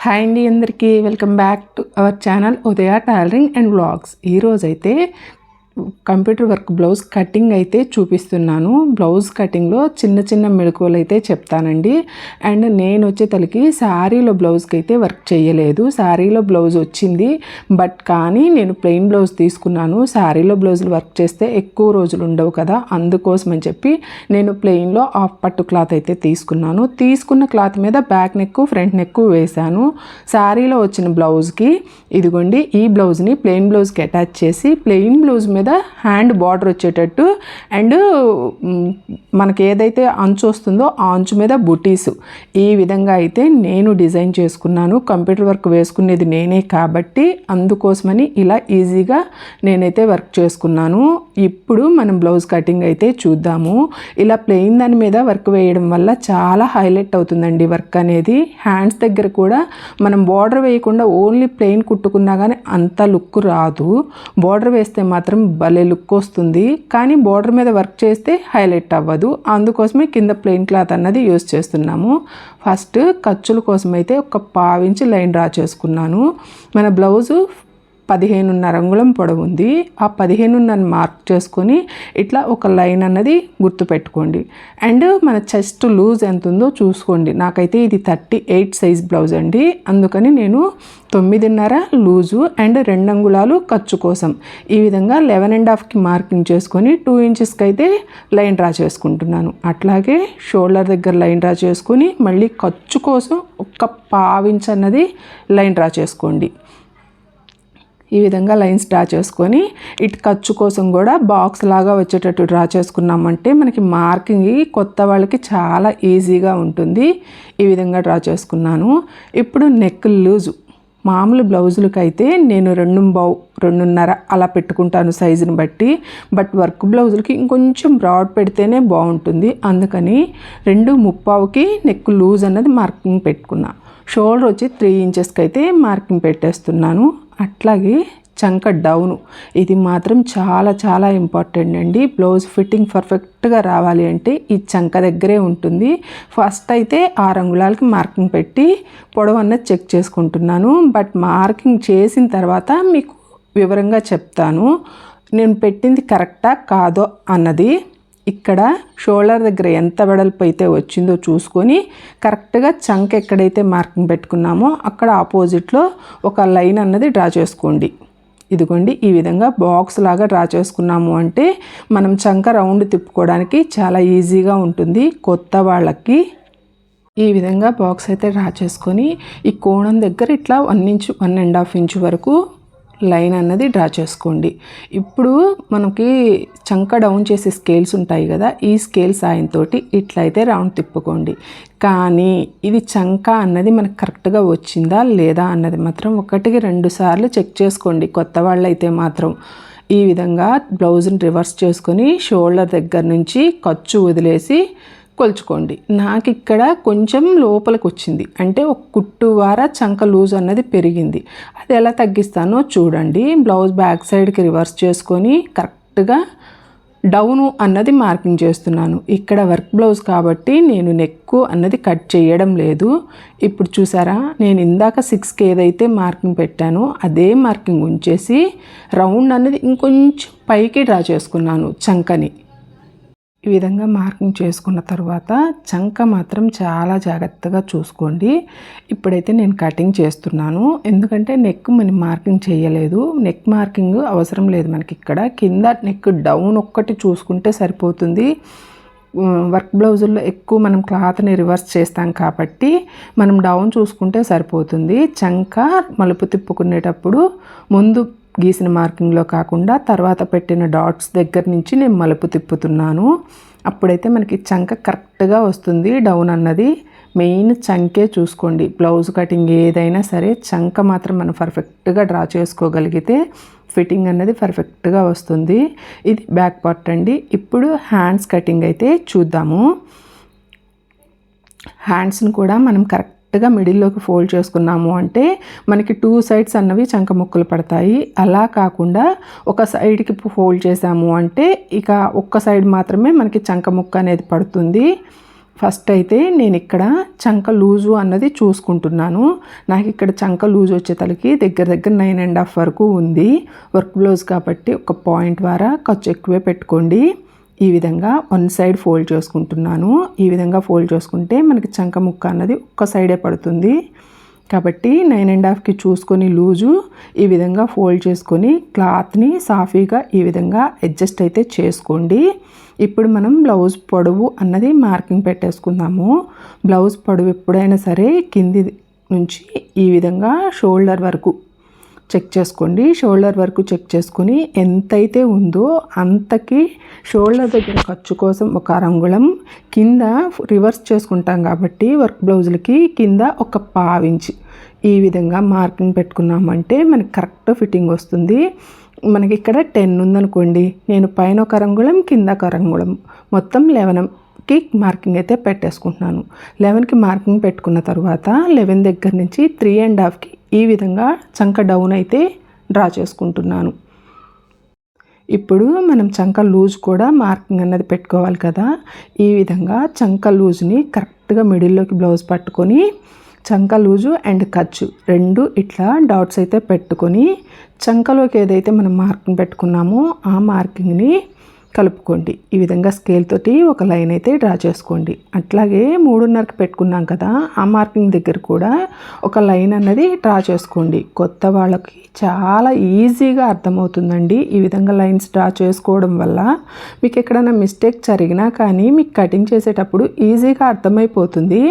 Hi అండి అందరికీ welcome back to our channel Udaya tailoring and vlogs ఈరోజైతే computer work blouse cutting అయితే చూపిస్తున్నాను. బ్లౌజ్ కటింగ్లో చిన్న చిన్న మెళకువలు అయితే చెప్తానండి. అండ్ నేను వచ్చేతలకి శారీలో బ్లౌజ్కి అయితే వర్క్ చేయలేదు. శారీలో బ్లౌజ్ వచ్చింది. బట్ కానీ నేను ప్లెయిన్ బ్లౌజ్ తీసుకున్నాను. శారీలో బ్లౌజులు వర్క్ చేస్తే ఎక్కువ రోజులు ఉండవు కదా. అందుకోసం అని చెప్పి నేను ప్లెయిన్లో ఆఫ్ పట్టు క్లాత్ అయితే తీసుకున్నాను. తీసుకున్న క్లాత్ మీద బ్యాక్ నెక్ ఫ్రంట్ నెక్ వేశాను. శారీలో వచ్చిన బ్లౌజ్కి ఇదిగోండి ఈ బ్లౌజ్ని ప్లెయిన్ బ్లౌజ్కి అటాచ్ చేసి ప్లెయిన్ బ్లౌజ్ మీద హ్యాండ్ బార్డర్ వచ్చేటట్టు. అండ్ మనకి ఏదైతే అంచు వస్తుందో ఆ అంచు మీద బుటీస్. ఈ విధంగా అయితే నేను డిజైన్ చేసుకున్నాను. కంప్యూటర్ వర్క్ వేసుకునేది నేనే కాబట్టి అందుకోసమని ఇలా ఈజీగా నేనైతే వర్క్ చేసుకున్నాను. ఇప్పుడు మనం బ్లౌజ్ కటింగ్ అయితే చూద్దాము. ఇలా ప్లెయిన్ దాని మీద వర్క్ వేయడం వల్ల చాలా హైలైట్ అవుతుందండి వర్క్ అనేది. హ్యాండ్స్ దగ్గర కూడా మనం బార్డర్ వేయకుండా ఓన్లీ ప్లెయిన్ కుట్టుకున్నా కానీ అంత లుక్ రాదు. బార్డర్ వేస్తే మాత్రం భలే లుక్ వస్తుంది. కానీ బార్డర్ మీద వర్క్ చేస్తే హైలైట్ అవ్వదు. అందుకోసమే కింద ప్లెయిన్ క్లాత్ అన్నది యూస్ చేస్తున్నాము. ఫస్ట్ ఖర్చుల కోసం అయితే ఒక పావించి లైన్ డ్రా చేసుకున్నాను. మన బ్లౌజు పదిహేనున్నర అంగుళం పొడవు ఉంది. ఆ పదిహేనున్నర మార్క్ చేసుకొని ఇట్లా ఒక లైన్ అన్నది గుర్తుపెట్టుకోండి. అండ్ మన చెస్ట్ లూజ్ ఎంత ఉందో చూసుకోండి. నాకైతే ఇది థర్టీ ఎయిట్ సైజ్ బ్లౌజ్ అండి. అందుకని నేను తొమ్మిదిన్నర లూజు అండ్ రెండు అంగుళాలు ఖర్చు కోసం. ఈ విధంగా లెవెన్ అండ్ హాఫ్కి మార్కింగ్ చేసుకొని టూ ఇంచెస్కి అయితే లైన్ డ్రా చేసుకుంటున్నాను. అట్లాగే షోల్డర్ దగ్గర లైన్ డ్రా చేసుకొని మళ్ళీ ఖర్చు కోసం ఒక్క పావించ్ అన్నది లైన్ డ్రా చేసుకోండి. ఈ విధంగా లైన్స్ డ్రా చేసుకొని ఇటు ఖర్చు కోసం కూడా బాక్స్ లాగా వచ్చేటట్టు డ్రా చేసుకున్నామంటే మనకి మార్కింగ్ కొత్త వాళ్ళకి చాలా ఈజీగా ఉంటుంది. ఈ విధంగా డ్రా చేసుకున్నాను. ఇప్పుడు నెక్ లూజు. మామూలు బ్లౌజులకి అయితే నేను రెండు బౌ రెండున్నర అలా పెట్టుకుంటాను సైజుని బట్టి. బట్ వర్క్ బ్లౌజులకి ఇంకొంచెం బ్రాడ్ పెడితేనే బాగుంటుంది. అందుకని రెండు ముప్పావుకి నెక్ లూజ్ అన్నది మార్కింగ్ పెట్టుకున్నా. షోల్డర్ వచ్చి త్రీ ఇంచెస్కి అయితే మార్కింగ్ పెట్టేస్తున్నాను. అట్లాగే చంక డౌను. ఇది మాత్రం చాలా చాలా ఇంపార్టెంట్ అండి. బ్లౌజ్ ఫిట్టింగ్ పర్ఫెక్ట్గా రావాలి అంటే ఈ చంక దగ్గరే ఉంటుంది. ఫస్ట్ అయితే ఆరు అంగుళాలకి మార్కింగ్ పెట్టి పొడవు అన్నది చెక్ చేసుకుంటున్నాను. బట్ మార్కింగ్ చేసిన తర్వాత మీకు వివరంగా చెప్తాను. నేను పెట్టింది కరెక్టా కాదో అన్నది. ఇక్కడ షోల్డర్ దగ్గర ఎంత వెడల్పు అయితే వచ్చిందో చూసుకొని కరెక్ట్గా చంక్ ఎక్కడైతే మార్కింగ్ పెట్టుకున్నామో అక్కడ ఆపోజిట్లో ఒక లైన్ అన్నది డ్రా చేసుకోండి. ఇదిగోండి ఈ విధంగా బాక్స్ లాగా డ్రా చేసుకున్నాము అంటే మనం చంక రౌండ్ తిప్పుకోవడానికి చాలా ఈజీగా ఉంటుంది కొత్త వాళ్ళకి. ఈ విధంగా బాక్స్ అయితే డ్రా చేసుకొని ఈ కోణం దగ్గర ఇట్లా one inch one and half inch వరకు లైన్ అన్నది డ్రా చేసుకోండి. ఇప్పుడు మనకి చంక డౌన్ చేసే స్కేల్స్ ఉంటాయి కదా ఈ స్కేల్ సాయంతో ఇట్లయితే రౌండ్ తిప్పుకోండి. కానీ ఇది చంక అన్నది మనకు కరెక్ట్గా వచ్చిందా లేదా అన్నది మాత్రం ఒకటికి రెండు సార్లు చెక్ చేసుకోండి. కొత్త వాళ్ళైతే మాత్రం ఈ విధంగా బ్లౌజ్ని రివర్స్ చేసుకొని షోల్డర్ దగ్గర నుంచి ఖర్చు వదిలేసి కొలుచుకోండి. నాకు ఇక్కడ కొంచెం లోపలికి వచ్చింది అంటే ఒక కుట్టు వార చంక లూజ్ అన్నది పెరిగింది. అది ఎలా తగ్గిస్తానో చూడండి. బ్లౌజ్ బ్యాక్ సైడ్కి రివర్స్ చేసుకొని కరెక్ట్గా డౌను అన్నది మార్కింగ్ చేస్తున్నాను. ఇక్కడ వర్క్ బ్లౌజ్ కాబట్టి నేను నెక్ అన్నది కట్ చేయడం లేదు. ఇప్పుడు చూసారా? నేను ఇందాక సిక్స్కి ఏదైతే మార్కింగ్ పెట్టానో అదే మార్కింగ్ ఉంచేసి రౌండ్ అన్నది ఇంకొంచెం పైకి డ్రా చేసుకున్నాను చంకని. ఈ విధంగా మార్కింగ్ చేసుకున్న తర్వాత చంక మాత్రం చాలా జాగ్రత్తగా చూసుకోండి. ఇప్పుడైతే నేను కటింగ్ చేస్తున్నాను. ఎందుకంటే నెక్ మనం మార్కింగ్ చేయలేదు. నెక్ మార్కింగ్ అవసరం లేదు మనకి ఇక్కడ. కింద నెక్ డౌన్ ఒక్కటి చూసుకుంటే సరిపోతుంది. వర్క్ బ్లౌజుల్లో ఎక్కువ మనం క్లాత్ని రివర్స్ చేస్తాం కాబట్టి మనం డౌన్ చూసుకుంటే సరిపోతుంది. చంక మలుపు తిప్పుకునేటప్పుడు ముందు గీసిన మార్కింగ్లో కాకుండా తర్వాత పెట్టిన డాట్స్ దగ్గర నుంచి నేను మలుపు తిప్పుతున్నాను. అప్పుడైతే మనకి చంక కరెక్ట్గా వస్తుంది డౌన్ అన్నది. మెయిన్ చంకే చూసుకోండి. బ్లౌజ్ కటింగ్ ఏదైనా సరే చంక మాత్రం మనం పర్ఫెక్ట్గా డ్రా చేసుకోగలిగితే ఫిట్టింగ్ అన్నది పర్ఫెక్ట్గా వస్తుంది. ఇది బ్యాక్ పార్ట్ అండి. ఇప్పుడు హ్యాండ్స్ కటింగ్ అయితే చూద్దాము. హ్యాండ్స్ని కూడా మనం కరెక్ట్ కరెక్ట్గా మిడిల్లోకి ఫోల్డ్ చేసుకున్నాము అంటే మనకి టూ సైడ్స్ అన్నవి చంక ముక్కలు పడతాయి. అలా కాకుండా ఒక సైడ్కి ఫోల్డ్ చేసాము అంటే ఇక ఒక్క సైడ్ మాత్రమే మనకి చంక ముక్క అనేది పడుతుంది. ఫస్ట్ అయితే నేను ఇక్కడ చంక లూజు అన్నది చూసుకుంటున్నాను. నాకు ఇక్కడ చంక లూజ్ వచ్చే తలకి దగ్గర దగ్గర నైన్ అండ్ హాఫ్ వరకు ఉంది. వర్క్ బ్లౌజ్ కాబట్టి ఒక పాయింట్ ద్వారా ఖర్చు ఎక్కువే పెట్టుకోండి. ఈ విధంగా వన్ సైడ్ ఫోల్డ్ చేసుకుంటున్నాను. ఈ విధంగా ఫోల్డ్ చేసుకుంటే మనకి చంక ముక్క అన్నది ఒక్క సైడే పడుతుంది. కాబట్టి నైన్ అండ్ హాఫ్కి చూసుకొని లూజు ఈ విధంగా ఫోల్డ్ చేసుకొని క్లాత్ని సాఫీగా ఈ విధంగా అడ్జస్ట్ అయితే చేసుకోండి. ఇప్పుడు మనం బ్లౌజ్ పొడవు అన్నది మార్కింగ్ పెట్టేసుకుందాము. బ్లౌజ్ పొడవు ఎప్పుడైనా సరే కింది నుంచి ఈ విధంగా షోల్డర్ వరకు చెక్ చేసుకోండి. షోల్డర్ వరకు చెక్ చేసుకొని ఎంతైతే ఉందో అంతకి షోల్డర్ దగ్గర ఖర్చు కోసం ఒక అరంగుళం కింద రివర్స్ చేసుకుంటాం కాబట్టి వర్క్ బ్లౌజులకి కింద ఒక పావించి. ఈ విధంగా మార్కింగ్ పెట్టుకున్నామంటే మనకి కరెక్ట్ ఫిట్టింగ్ వస్తుంది. మనకి ఇక్కడ టెన్ ఉందనుకోండి. నేను పైన ఒక రంగుళం కింద ఒక రంగుళం మొత్తం లెవెన్కి మార్కింగ్ అయితే పెట్టేసుకుంటున్నాను. లెవెన్కి మార్కింగ్ పెట్టుకున్న తర్వాత లెవెన్ దగ్గర నుంచి త్రీ అండ్ హాఫ్కి ఈ విధంగా చంక డౌన్ అయితే డ్రా చేసుకుంటున్నాను. ఇప్పుడు మనం చంక లూజ్ కూడా మార్కింగ్ అన్నది పెట్టుకోవాలి కదా. ఈ విధంగా చంక లూజ్ని కరెక్ట్గా మిడిల్లోకి బ్లౌజ్ పట్టుకొని చంక లూజు అండ్ ఖర్చు రెండు ఇట్లా డాట్స్ అయితే పెట్టుకొని చంకలోకి ఏదైతే మనం మార్కింగ్ పెట్టుకున్నామో ఆ మార్కింగ్ని కలుపుకోండి. ఈ విధంగా స్కేల్ తోటి ఒక లైన్ అయితే డ్రా చేసుకోండి. అట్లాగే మూడున్నరకి పెట్టుకున్నాం కదా ఆ మార్కింగ్ దగ్గర కూడా ఒక లైన్ అన్నది డ్రా చేసుకోండి. కొత్త వాళ్ళకి చాలా ఈజీగా అర్థమవుతుందండి ఈ విధంగా లైన్స్ డ్రా చేసుకోవడం వల్ల. మీకు ఎక్కడైనా మిస్టేక్ జరిగినా కానీ మీకు కటింగ్ చేసేటప్పుడు ఈజీగా అర్థమైపోతుంది.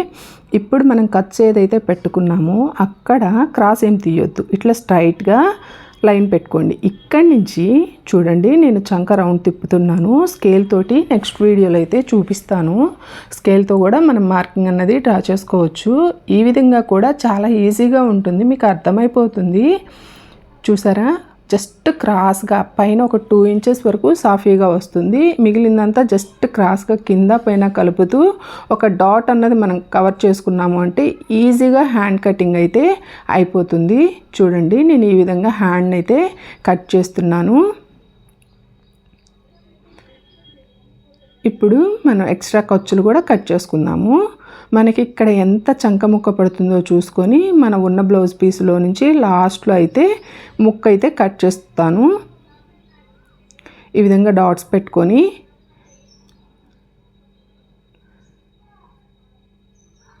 ఇప్పుడు మనం కట్ ఏదైతే పెట్టుకున్నామో అక్కడ క్రాస్ ఏం తీయొద్దు. ఇట్లా స్ట్రైట్గా లైన్ పెట్టుకోండి. ఇక్కడి నుంచి చూడండి నేను చంక రౌండ్ తిప్పుతున్నాను. స్కేల్ తోటి నెక్స్ట్ వీడియోలో అయితే చూపిస్తాను. స్కేల్తో కూడా మనం మార్కింగ్ అన్నది డ్రా చేసుకోవచ్చు. ఈ విధంగా కూడా చాలా ఈజీగా ఉంటుంది. మీకు అర్థమైపోతుంది. చూసారా? జస్ట్ క్రాస్గా పైన ఒక టూ ఇంచెస్ వరకు సాఫీగా వస్తుంది. మిగిలిందంతా జస్ట్ క్రాస్గా కింద పైన కలుపుతూ ఒక డాట్ అన్నది మనం కవర్ చేసుకున్నాము అంటే ఈజీగా హ్యాండ్ కటింగ్ అయితే అయిపోతుంది. చూడండి నేను ఈ విధంగా హ్యాండ్ అయితే కట్ చేస్తున్నాను. ఇప్పుడు మనం ఎక్స్ట్రా ఖర్చులు కూడా కట్ చేసుకుందాము. మనకి ఇక్కడ ఎంత చంక ముక్క పడుతుందో చూసుకొని మన ఉన్న బ్లౌజ్ పీస్లో నుంచి లాస్ట్లో అయితే ముక్క అయితే కట్ చేస్తాను. ఈ విధంగా డాట్స్ పెట్టుకొని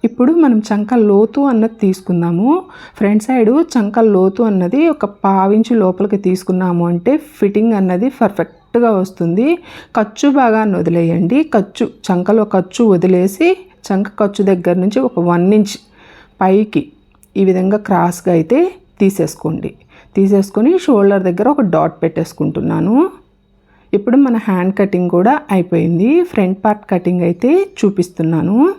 ఇప్పుడు మనం చంక లోతు అన్నది తీసుకుందాము. ఫ్రంట్ సైడు చంక లోతు అన్నది ఒక పావించి లోపలికి తీసుకున్నాము అంటే ఫిట్టింగ్ అన్నది పర్ఫెక్ట్గా వస్తుంది. ఖర్చు భాగాన్ని వదిలేయండి. ఖర్చు చంకలో ఖర్చు వదిలేసి చంక ఖర్చు దగ్గర నుంచి ఒక వన్ ఇంచ్ పైకి ఈ విధంగా క్రాస్గా అయితే తీసేసుకోండి. తీసేసుకొని షోల్డర్ దగ్గర ఒక డాట్ పెట్టేసుకుంటున్నాను. ఇప్పుడు మన హ్యాండ్ కటింగ్ కూడా అయిపోయింది. ఫ్రంట్ పార్ట్ కటింగ్ అయితే చూపిస్తున్నాను.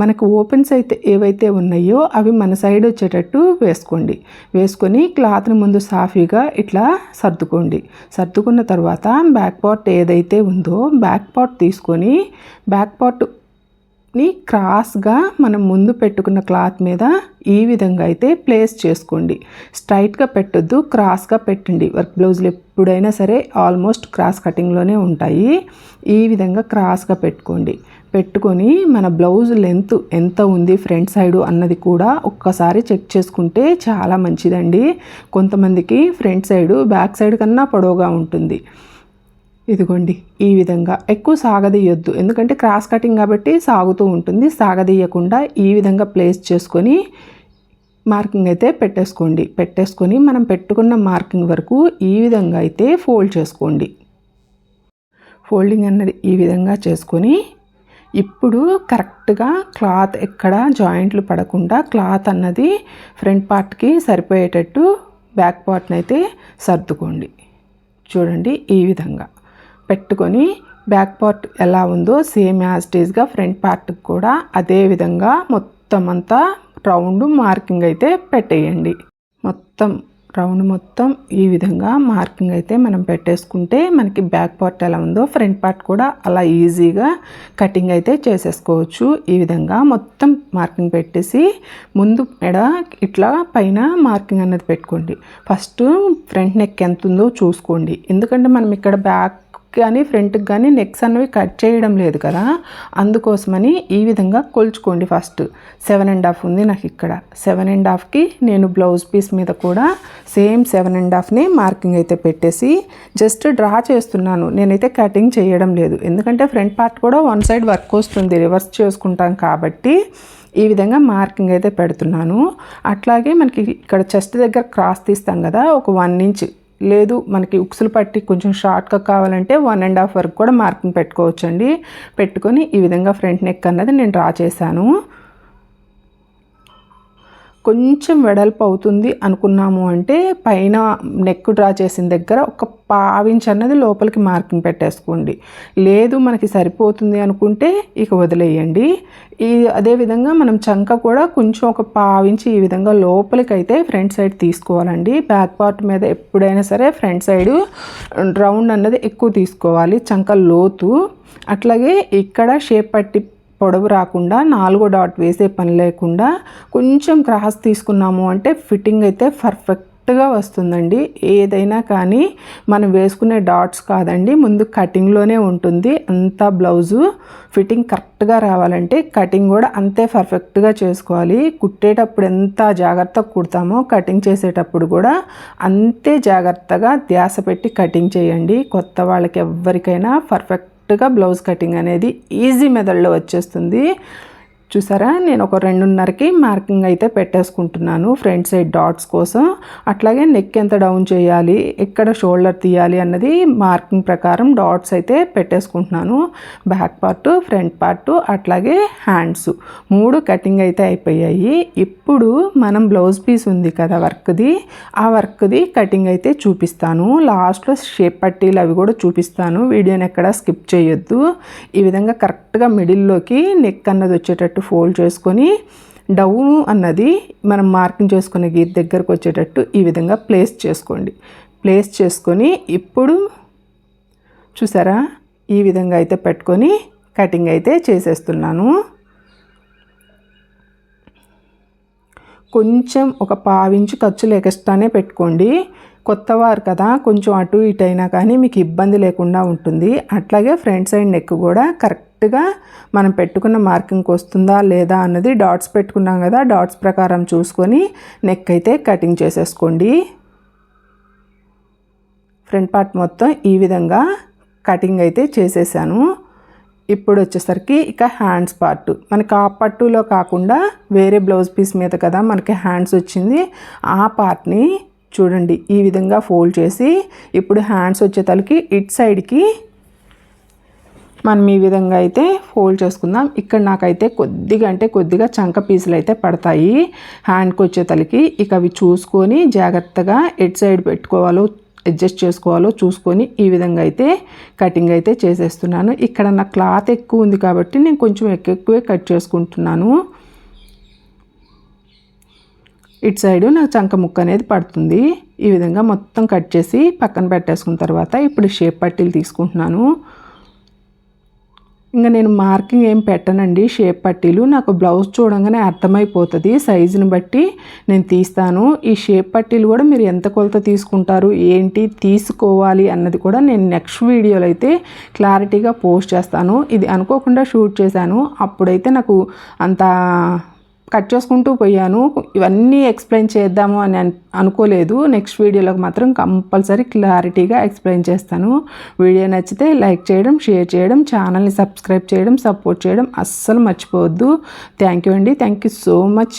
మనకు ఓపెన్స్ అయితే ఏవైతే ఉన్నాయో అవి మన సైడ్ వచ్చేటట్టు వేసుకోండి. వేసుకొని క్లాత్ని ముందు సాఫీగా ఇట్లా సర్దుకోండి. సర్దుకున్న తర్వాత బ్యాక్ పార్ట్ ఏదైతే ఉందో బ్యాక్ పార్ట్ తీసుకొని బ్యాక్ పార్ట్ని క్రాస్గా మనం ముందు పెట్టుకున్న క్లాత్ మీద ఈ విధంగా అయితే ప్లేస్ చేసుకోండి. స్ట్రైట్గా పెట్టొద్దు క్రాస్గా పెట్టండి. వర్క్ బ్లౌజులు ఎప్పుడైనా సరే ఆల్మోస్ట్ క్రాస్ కటింగ్లోనే ఉంటాయి. ఈ విధంగా క్రాస్గా పెట్టుకోండి. పెట్టుకొని మన బ్లౌజ్ లెంత్ ఎంత ఉంది ఫ్రంట్ సైడు అన్నది కూడా ఒక్కసారి చెక్ చేసుకుంటే చాలా మంచిదండి. కొంతమందికి ఫ్రంట్ సైడు బ్యాక్ సైడ్ కన్నా పొడవుగా ఉంటుంది. ఇదిగోండి ఈ విధంగా. ఎక్కువ సాగదీయొద్దు. ఎందుకంటే క్రాస్ కటింగ్ కాబట్టి సాగుతూ ఉంటుంది. సాగదీయకుండా ఈ విధంగా ప్లేస్ చేసుకొని మార్కింగ్ అయితే పెట్టేసుకోండి. పెట్టేసుకొని మనం పెట్టుకున్న మార్కింగ్ వరకు ఈ విధంగా అయితే ఫోల్డ్ చేసుకోండి. ఫోల్డింగ్ అన్నది ఈ విధంగా చేసుకొని ఇప్పుడు కరెక్ట్గా క్లాత్ ఎక్కడ జాయింట్లు పడకుండా క్లాత్ అన్నది ఫ్రంట్ పార్ట్కి సరిపోయేటట్టు బ్యాక్ పార్ట్ని అయితే సర్దుకోండి. చూడండి ఈ విధంగా. పెట్టుకొని బ్యాక్ పార్ట్ ఎలా ఉందో సేమ్ యాజ్టీజ్గా ఫ్రంట్ పార్ట్కి కూడా అదే విధంగా మొత్తం అంతా రౌండ్ మార్కింగ్ అయితే పెట్టేయండి. మొత్తం రౌండ్ మొత్తం ఈ విధంగా మార్కింగ్ అయితే మనం పెట్టేసుకుంటే మనకి బ్యాక్ పార్ట్ ఎలా ఉందో ఫ్రంట్ పార్ట్ కూడా అలా ఈజీగా కటింగ్ అయితే చేసేసుకోవచ్చు. ఈ విధంగా మొత్తం మార్కింగ్ పెట్టేసి ముందు మెడ ఇట్లా పైన మార్కింగ్ అనేది పెట్టుకోండి. ఫస్ట్ ఫ్రంట్ నెక్ ఎంత ఉందో చూసుకోండి. ఎందుకంటే మనం ఇక్కడ బ్యాక్ కానీ ఫ్రంట్కి కానీ నెక్స్ అన్నవి కట్ చేయడం లేదు కదా. అందుకోసమని ఈ విధంగా కొలుచుకోండి ఫస్ట్ సెవెన్ అండ్ హాఫ్ ఉంది నాకు ఇక్కడ. సెవెన్ అండ్ హాఫ్కి నేను బ్లౌజ్ పీస్ మీద కూడా సేమ్ సెవెన్ అండ్ హాఫ్ని మార్కింగ్ అయితే పెట్టేసి జస్ట్ డ్రా చేస్తున్నాను. నేనైతే కటింగ్ చేయడం లేదు. ఎందుకంటే ఫ్రంట్ పార్ట్ కూడా వన్ సైడ్ వర్క్ వస్తుంది. రివర్స్ చేసుకుంటాం కాబట్టి ఈ విధంగా మార్కింగ్ అయితే పెడుతున్నాను. అట్లాగే మనకి ఇక్కడ చెస్ట్ దగ్గర క్రాస్ తీస్తాం కదా ఒక వన్ ఇంచ్ లేదు మనకి ఉక్సులు పట్టి కొంచెం షార్ట్గా కావాలంటే వన్ అండ్ హాఫ్ వరకు కూడా మార్కింగ్ పెట్టుకోవచ్చండి. పెట్టుకొని ఈ విధంగా ఫ్రంట్ నెక్ అన్నది నేను డ్రా చేశాను. కొంచెం వెడల్పు అవుతుంది అనుకున్నాము అంటే పైన నెక్ డ్రా చేసిన దగ్గర ఒక పావించ్ అన్నది లోపలికి మార్కింగ్ పెట్టేసుకోండి. లేదు మనకి సరిపోతుంది అనుకుంటే ఇక వదిలేయండి. ఈ అదేవిధంగా మనం చంక కూడా కొంచెం ఒక పావించి ఈ విధంగా లోపలికి అయితే ఫ్రంట్ సైడ్ తీసుకోవాలండి. బ్యాక్ పార్ట్ మీద ఎప్పుడైనా సరే ఫ్రంట్ సైడ్ రౌండ్ అన్నది ఎక్కువ తీసుకోవాలి. చంక లోతు. అట్లాగే ఇక్కడ షేప్ పట్టి పొడవు రాకుండా నాలుగో డాట్ వేసే పని లేకుండా కొంచెం క్రాస్ తీసుకున్నాము అంటే ఫిట్టింగ్ అయితే పర్ఫెక్ట్గా వస్తుందండి. ఏదైనా కానీ మనం వేసుకునే డాట్స్ కాదండి ముందు కటింగ్లోనే ఉంటుంది. అంతా బ్లౌజు ఫిట్టింగ్ కరెక్ట్గా రావాలంటే కటింగ్ కూడా అంతే పర్ఫెక్ట్గా చేసుకోవాలి. కుట్టేటప్పుడు ఎంత జాగ్రత్తగా కుడతామో కటింగ్ చేసేటప్పుడు కూడా అంతే జాగ్రత్తగా ధ్యాస పెట్టి కటింగ్ చేయండి. కొత్త వాళ్ళకి ఎవరికైనా పర్ఫెక్ట్ కరెక్ట్గా బ్లౌజ్ కటింగ్ అనేది ఈజీ మెథడ్లో వచ్చేస్తుంది. చూసారా? నేను ఒక రెండున్నరకి మార్కింగ్ అయితే పెట్టేసుకుంటున్నాను ఫ్రంట్ సైడ్ డాట్స్ కోసం. అట్లాగే నెక్ ఎంత డౌన్ చేయాలి ఎక్కడ షోల్డర్ తీయాలి అన్నది మార్కింగ్ ప్రకారం డాట్స్ అయితే పెట్టేసుకుంటున్నాను. బ్యాక్ పార్ట్ ఫ్రంట్ పార్ట్ అట్లాగే హ్యాండ్స్ మూడు కటింగ్ అయితే అయిపోయాయి. ఇప్పుడు మనం బ్లౌజ్ పీస్ ఉంది కదా వర్క్ది ఆ వర్క్ది కటింగ్ అయితే చూపిస్తాను. లాస్ట్లో షేప్ పట్టీలు అవి కూడా చూపిస్తాను. వీడియోని ఎక్కడ స్కిప్ చేయొద్దు. ఈ విధంగా కరెక్ట్గా మిడిల్లోకి నెక్ అన్నది వచ్చేటట్టు వచ్చేటట్టు ఫోల్డ్ చేసుకొని డౌను అన్నది మనం మార్కింగ్ చేసుకునే గీత దగ్గరకు వచ్చేటట్టు ఈ విధంగా ప్లేస్ చేసుకోండి. ప్లేస్ చేసుకొని ఇప్పుడు చూసారా? ఈ విధంగా అయితే పెట్టుకొని కటింగ్ అయితే చేసేస్తున్నాను. కొంచెం ఒక పావించి ఖర్చు ఎక్స్ట్రానే పెట్టుకోండి. కొత్తవారు కదా కొంచెం అటు ఇటు అయినా కానీ మీకు ఇబ్బంది లేకుండా ఉంటుంది. అట్లాగే ఫ్రంట్ సైడ్ నెక్ కూడా కరెక్ట్గా మనం పెట్టుకున్న మార్కింగ్కి వస్తుందా లేదా అన్నది డాట్స్ పెట్టుకున్నాం కదా డాట్స్ ప్రకారం చూసుకొని నెక్ అయితే కటింగ్ చేసేసుకోండి. ఫ్రంట్ పార్ట్ మొత్తం ఈ విధంగా కటింగ్ అయితే చేసేసాను. ఇప్పుడు వచ్చేసరికి ఇక హ్యాండ్స్ పార్ట్. మనకి ఆ పట్టులో కాకుండా వేరే బ్లౌజ్ పీస్ మీద కదా మనకి హ్యాండ్స్ వచ్చింది. ఆ పార్ట్ని చూడండి ఈ విధంగా ఫోల్డ్ చేసి ఇప్పుడు హ్యాండ్స్ వచ్చేతలకి ఇట్ సైడ్కి మనం ఈ విధంగా అయితే ఫోల్డ్ చేసుకుందాం. ఇక్కడ నాకైతే కొద్దిగా అంటే కొద్దిగా చంక పీసులు అయితే పడతాయి. హ్యాండ్కి వచ్చేతలకి ఇక అవి చూసుకొని జాగ్రత్తగా ఎట్ సైడ్ పెట్టుకోవాలో అడ్జస్ట్ చేసుకోవాలో చూసుకొని ఈ విధంగా అయితే కటింగ్ అయితే చేసేస్తున్నాను. ఇక్కడ నా క్లాత్ ఎక్కువ ఉంది కాబట్టి నేను కొంచెం ఎక్కువే కట్ చేసుకుంటున్నాను. ఇటు సైడు నాకు చంక ముక్క అనేది పడుతుంది. ఈ విధంగా మొత్తం కట్ చేసి పక్కన పెట్టేసుకున్న తర్వాత ఇప్పుడు షేప్ పట్టీలు తీసుకుంటున్నాను. ఇంకా నేను మార్కింగ్ ఏం పెట్టనండి. షేప్ పట్టీలు నాకు బ్లౌజ్ చూడంగానే అర్థమైపోతుంది. సైజుని బట్టి నేను తీస్తాను. ఈ షేప్ పట్టీలు కూడా మీరు ఎంత కొలత తీసుకుంటారు ఏంటి తీసుకోవాలి అన్నది కూడా నేను నెక్స్ట్ వీడియోలో అయితే క్లారిటీగా పోస్ట్ చేస్తాను. ఇది అనుకోకుండా షూట్ చేశాను. అప్పుడైతే నాకు అంత కట్ చేసుకుంటూ పోయాను. ఇవన్నీ ఎక్స్ప్లెయిన్ చేద్దాము అని అనుకోలేదు. నెక్స్ట్ వీడియోలోకి మాత్రం కంపల్సరీ క్లారిటీగా ఎక్స్ప్లెయిన్ చేస్తాను. వీడియో నచ్చితే లైక్ చేయడం షేర్ చేయడం ఛానల్ని సబ్స్క్రైబ్ చేయడం సపోర్ట్ చేయడం అస్సలు మర్చిపోవద్దు. థ్యాంక్ యూ అండి. Thank you so much.